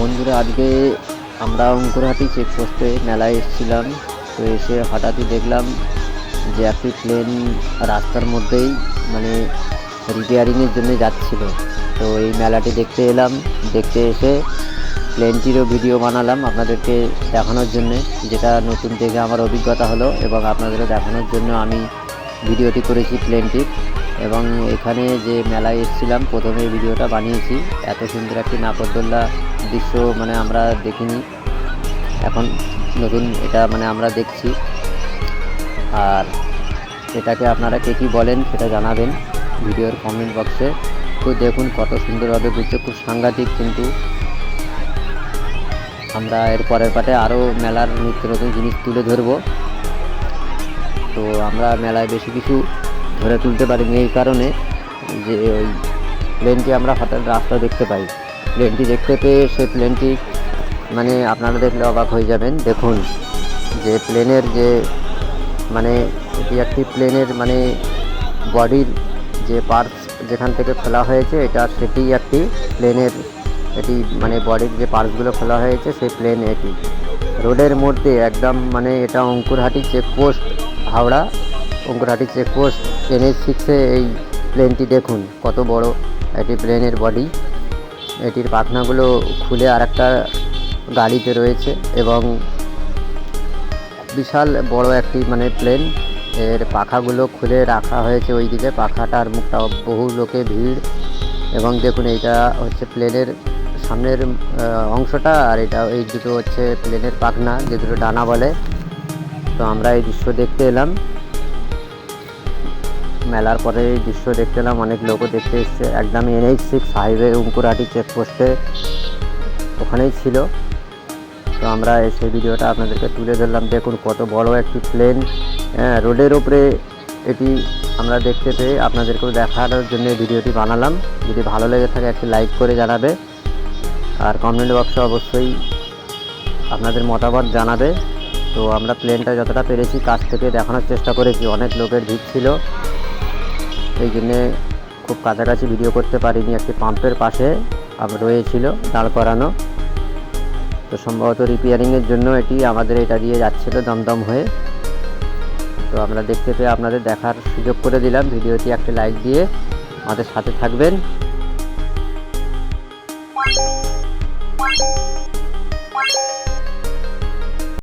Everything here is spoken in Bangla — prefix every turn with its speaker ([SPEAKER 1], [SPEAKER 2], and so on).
[SPEAKER 1] বন্ধুরা আজকে আমরা অঙ্কুরহাটি চেকপোস্টে মেলায় এসেছিলাম। তো এসে হঠাৎই দেখলাম যে একটি প্লেন রাস্তার মধ্যেই মানে রিপেয়ারিংয়ের জন্য যাচ্ছিল। তো এই মেলাটি দেখতে এলাম, দেখতে এসে প্লেনটিরও ভিডিও বানালাম আপনাদেরকে দেখানোর জন্যে। যেটা নতুন দেখে আমার অভিজ্ঞতা হলো এবং আপনাদেরও দেখানোর জন্য আমি ভিডিওটি করেছি প্লেনটির এবং এখানে যে মেলায় এসেছিলাম, প্রথমে ভিডিওটা বানিয়েছি। এত সুন্দর একটি নাগরদোল্লা দৃশ্য মানে আমরা দেখিনি। এখন নতুন এটা মানে আমরা দেখছি। আর এটাকে আপনারা কে কী বলেন সেটা জানাবেন ভিডিওর কমেন্ট বক্সে তো দেখুন কত সুন্দরভাবে ঘুরছে, খুব সাংঘাতিক কিন্তু। আমরা এর পরের পাটে আরও মেলার নিত্য নতুন জিনিস তুলে ধরবো। তো আমরা মেলায় বেশি কিছু ধরে তুলতে পারিনি এই কারণে যে ওই প্লেনটি আমরা হঠাৎ রাস্তা দেখতে পাই। প্লেনটি দেখতে পেয়ে সেই প্লেনটি মানে আপনারা দেখলে অবাক হয়ে যাবেন। দেখুন, যে প্লেনের যে মানে এটি একটি প্লেনের মানে বডির যে পার্টস যেখান থেকে খোলা হয়েছে, এটা সেটি একটি প্লেনের এটি মানে বডির যে পার্টসগুলো খোলা হয়েছে, সেই প্লেন এটি রোডের মধ্যে একদম মানে এটা Ankurhati checkpost Howrah Ankurhati checkpost NH সিক্সে এই প্লেনটি দেখুন, কত বড় এটি প্লেনের বডি এটির পাখনাগুলো খুলে আর একটা গাড়িতে রয়েছে এবং বিশাল বড় একটি মানে প্লেন। এর পাখাগুলো খুলে রাখা হয়েছে ওই দিকে পাখাটার মুখটা বহু লোকে ভিড় এবং দেখুন এইটা হচ্ছে প্লেনের সামনের অংশটা আর এটা এই দুটো হচ্ছে প্লেনের পাখনা, যে দুটো ডানা বলে। তো আমরা এই দৃশ্য দেখতে এলাম। মেলার পরে এই দৃশ্য দেখতে এলাম, অনেক লোকও দেখতে এসছে। একদম এনএইচ সিক্স হাইওয়ে উঙ্কুরাটি চেকপোস্টে ওখানেই ছিল। তো আমরা সেই ভিডিওটা আপনাদেরকে তুলে ধরলাম। দেখুন কত বড় একটি প্লেন হ্যাঁ রোডের ওপরে এটি আমরা দেখতে পেয়ে আপনাদেরকেও দেখার জন্য ভিডিওটি বানালাম। যদি ভালো লেগে থাকে একটি লাইক করে জানাবে। আর কমেন্ট বক্সে অবশ্যই আপনাদের মতামত জানাবে। তো আমরা প্লেনটা যতটা পেরেছি, কাছ থেকে দেখানোর চেষ্টা করেছি। অনেক লোকের ভিড় ছিল। এই জন্যে খুব কাছাকাছি ভিডিও করতে পারিনি, একটি পাম্পের পাশে রয়েছিল দাঁড় করানো। তো সম্ভবত রিপেয়ারিংয়ের জন্য এটি আমাদের এটা দিয়ে যাচ্ছিল দমদম হয়ে। তো আমরা দেখতে পেয়ে আপনাদের দেখার সুযোগ করে দিলাম। ভিডিওটি একটা লাইক দিয়ে আমাদের সাথে থাকবেন।